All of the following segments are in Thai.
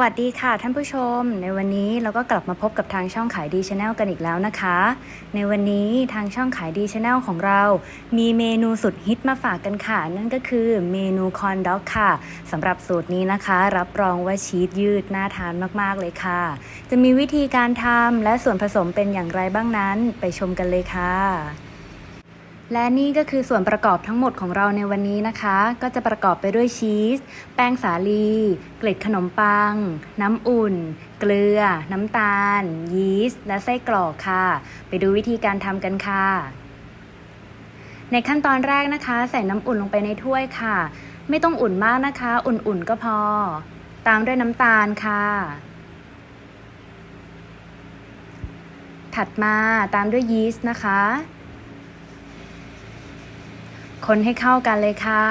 วัสดีค่ะท่านผู้ชม ในวันนี้เราก็กลับมาพบกับทางช่องขายดีชาแนลกันอีกแล้วนะคะ ในวันนี้ทางช่องขายดีชาแนลของเรา มีเมนูสุดฮิตมาฝากกันค่ะ นั่นก็คือเมนูคอนด็อกค่ะสำหรับสูตรนี้นะคะ รับรองว่าชีสยืดน่าทานมากๆเลยค่ะ จะมีวิธีการทำและส่วนผสมเป็นอย่างไรบ้างนั้น ไปชมกันเลยค่ะ และนี่ก็คือส่วนประกอบทั้งหมดของเราในวันนี้นะคะ ก็จะประกอบไปด้วยชีส แป้งสาลี เกล็ดขนมปัง น้ำอุ่น เกลือ น้ำตาล ยีสต์ และไส้กรอกค่ะ ไปดูวิธีการทำกันค่ะ ในขั้นตอนแรกนะคะ ใส่น้ำอุ่นลงไปในถ้วยค่ะ ไม่ต้องอุ่นมากนะคะ อุ่นๆก็พอ ตามด้วยน้ำตาลค่ะ ถัดมาตามด้วยยีสต์นะคะ คนให้เข้ากันเลยค่ะ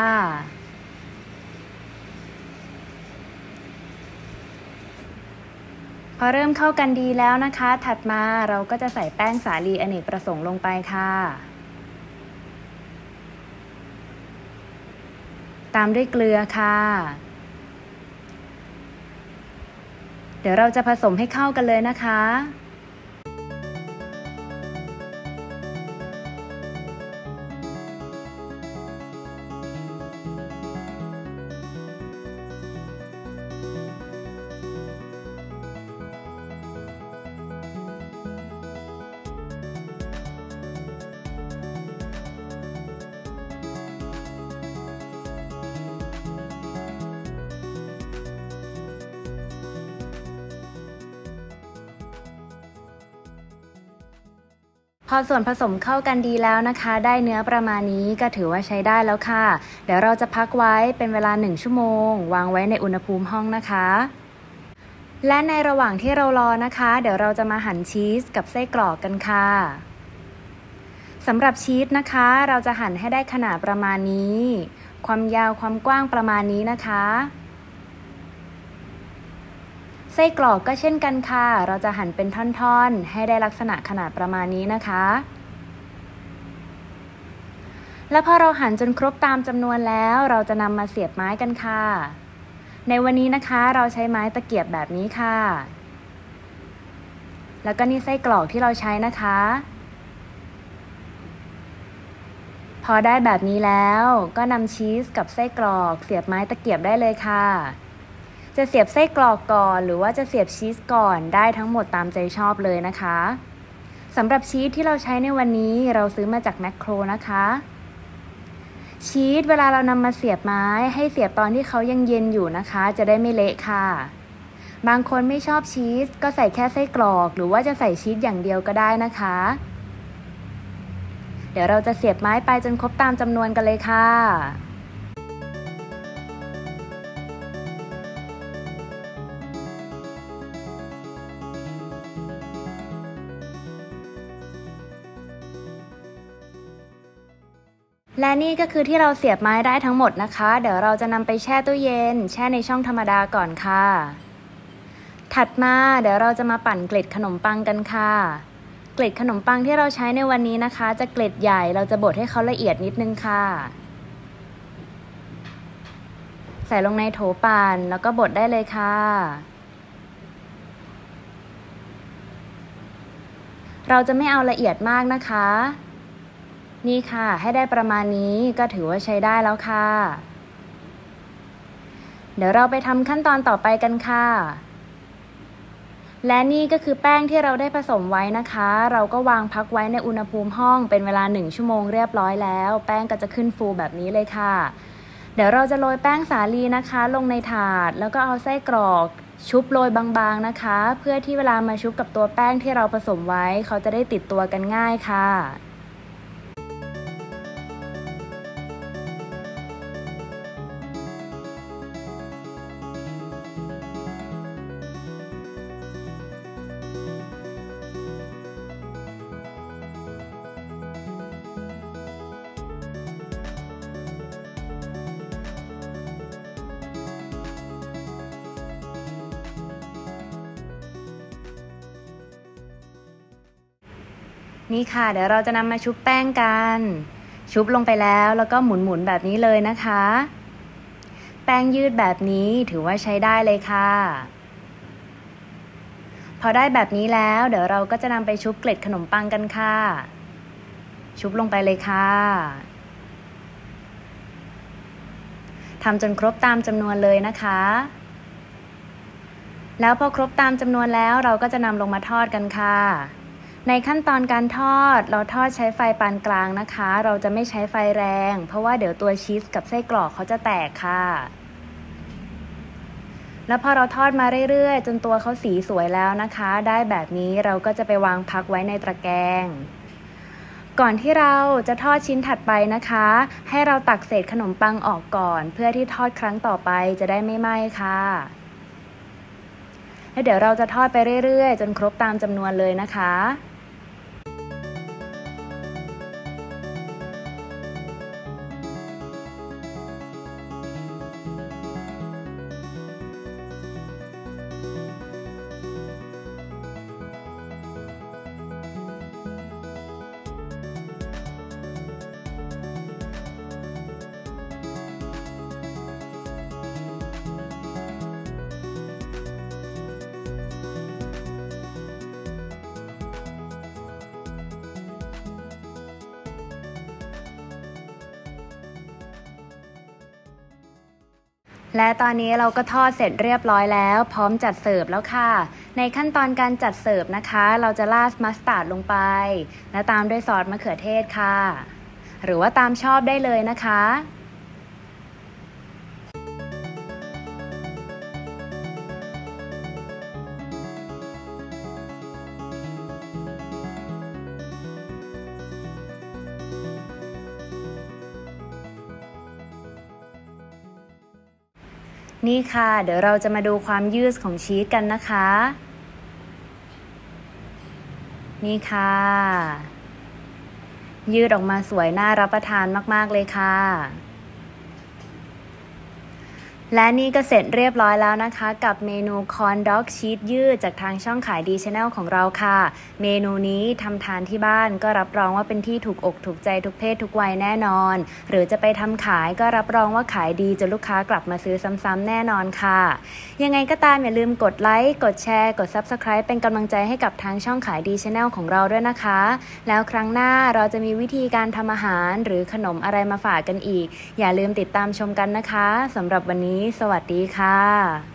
พอเริ่มเข้ากันดีแล้วนะคะ ถัดมาเราก็จะใส่แป้งสาลีอเนกประสงค์ลงไปค่ะ ตามด้วยเกลือค่ะ เดี๋ยวเราจะผสมให้เข้ากันเลยนะคะ พอส่วนผสมเข้ากันดีแล้วนะคะ ได้เนื้อประมาณนี้ก็ถือว่าใช้ได้แล้วค่ะ เดี๋ยวเราจะพักไว้เป็นเวลา 1 ชั่วโมง วางไว้ในอุณหภูมิห้องนะคะ และในระหว่างที่เรารอนะคะ เดี๋ยวเราจะมาหั่นชีสกับไส้กรอกกันค่ะสำหรับชีสนะคะ เราจะหั่นให้ได้ขนาดประมาณนี้ ความยาวความกว้างประมาณนี้นะคะ ไส้กรอกก็เช่นกันค่ะ เราจะหั่นเป็นท่อนๆ ให้ได้ลักษณะขนาดประมาณนี้นะคะ และพอเราหั่นจนครบตามจำนวนแล้ว เราจะนำมาเสียบไม้กันค่ะ ในวันนี้นะคะเราใช้ไม้ตะเกียบแบบนี้ค่ะ แล้วก็นี่ไส้กรอกที่เราใช้นะคะ พอได้แบบนี้แล้วก็นำชีสกับไส้กรอก เสียบไม้ตะเกียบได้เลยค่ะ จะเสียบไส้กรอกก่อน หรือว่าจะเสียบชีสก่อนได้ทั้งหมดตามใจชอบเลยนะคะสำหรับชีสที่เราใช้ในวันนี้เราซื้อมาจากแมคโครนะคะ ชีสเวลาเรานำมาเสียบไม้ ให้เสียบตอนที่เขายังเย็นอยู่นะคะ จะได้ไม่เละค่ะ บางคนไม่ชอบชีสก็ใส่แค่ไส้กรอก หรือว่าจะใส่ชีสอย่างเดียวก็ได้นะคะ เดี๋ยวเราจะเสียบไม้ไปจนครบตามจำนวนกันเลยค่ะ และนี่ก็คือที่เราเสียบไม้ได้ทั้งหมดนะคะ เดี๋ยวเราจะนำไปแช่ตู้เย็น แช่ในช่องธรรมดาก่อนค่ะ ถัดมาเดี๋ยวเราจะมาปั่นเกล็ดขนมปังกันค่ะ เกล็ดขนมปังที่เราใช้ในวันนี้นะคะ จะเกล็ดใหญ่เราจะบดให้เขาละเอียดนิดนึงค่ะ ใส่ลงในโถปั่นแล้วก็บดได้เลยค่ะเราจะไม่เอาละเอียดมากนะคะ นี่ค่ะ ให้ได้ประมาณนี้ก็ถือว่าใช้ได้แล้วค่ะ เดี๋ยวเราไปทำขั้นตอนต่อไปกันค่ะ และนี่ก็คือแป้งที่เราได้ผสมไว้นะคะ เราก็วางพักไว้ในอุณหภูมิห้องเป็นเวลา 1 ชั่วโมงเรียบร้อยแล้ว แป้งก็จะขึ้นฟูแบบนี้เลยค่ะ เดี๋ยวเราจะโรยแป้งสาลีนะคะ ลงในถาด แล้วก็เอาไส้กรอกชุบโรยบางๆนะคะ เพื่อที่เวลามาชุบกับตัวแป้งที่เราผสมไว้ เขาจะได้ติดตัวกันง่ายค่ะ นี่ค่ะ เดี๋ยวเราจะนำมาชุบแป้งกัน ชุบลงไปแล้วแล้วก็หมุนๆแบบนี้เลยนะคะ แป้งยืดแบบนี้ถือว่าใช้ได้เลยค่ะ พอได้แบบนี้แล้วเดี๋ยวเราก็จะนำไปชุบเกล็ดขนมปังกันค่ะ ชุบลงไปเลยค่ะทำจนครบตามจำนวนเลยนะคะ แล้วพอครบตามจำนวนแล้วเราก็จะนำลงมาทอดกันค่ะ ในขั้นตอนการทอดเราทอดใช้ไฟปานกลางนะคะ เราจะไม่ใช้ไฟแรง เพราะว่าเดี๋ยวตัวชีสกับไส้กรอกเขาจะแตกค่ะ แล้วพอเราทอดมาเรื่อยๆ จนตัวเขาสีสวยแล้วนะคะ ได้แบบนี้เราก็จะไปวางพักไว้ในตะแกรงก่อนที่เราจะทอดชิ้นถัดไปนะคะ ให้เราตักเศษขนมปังออกก่อน เพื่อที่ทอดครั้งต่อไปจะได้ไม่ไหม้ค่ะแล้วเดี๋ยวเราจะทอดไปเรื่อยๆ จนครบตามจำนวนเลยนะคะ และตอนนี้เราก็ทอดเสร็จเรียบร้อยแล้ว พร้อมจัดเสิร์ฟแล้วค่ะ ในขั้นตอนการจัดเสิร์ฟนะคะ เราจะราดมัสตาร์ดลงไป และตามด้วยซอสมะเขือเทศค่ะ หรือว่าตามชอบได้เลยนะคะ นี่ค่ะ เดี๋ยวเราจะมาดูความยืดของชีสกันนะคะ นี่ค่ะ ยืดออกมาสวยน่ารับประทานมาก ๆ เลยค่ะ และนี่ก็เสร็จเรียบร้อยแล้วนะคะ กับเมนูคอนด็อกชีสยืดจากทางช่องขายดีชาแนลของเราค่ะ เมนูนี้ทำทานที่บ้านก็รับรองว่าเป็นที่ถูกอกถูกใจทุกเพศทุกวัยแน่นอน หรือจะไปทำขายก็รับรองว่าขายดีจนลูกค้ากลับมาซื้อซ้ำๆแน่นอนค่ะ ยังไงก็ตามอย่าลืมกดไลค์กดแชร์ กด Subscribe เป็นกำลังใจให้กับทางช่องขายดีชาแนลของเราด้วยนะคะ แล้วครั้งหน้าเราจะมีวิธีการทำอาหารหรือขนมอะไรมาฝากกันอีก อย่าลืมติดตามชมกันนะคะสำหรับวันนี้นี้สวัสดีค่ะ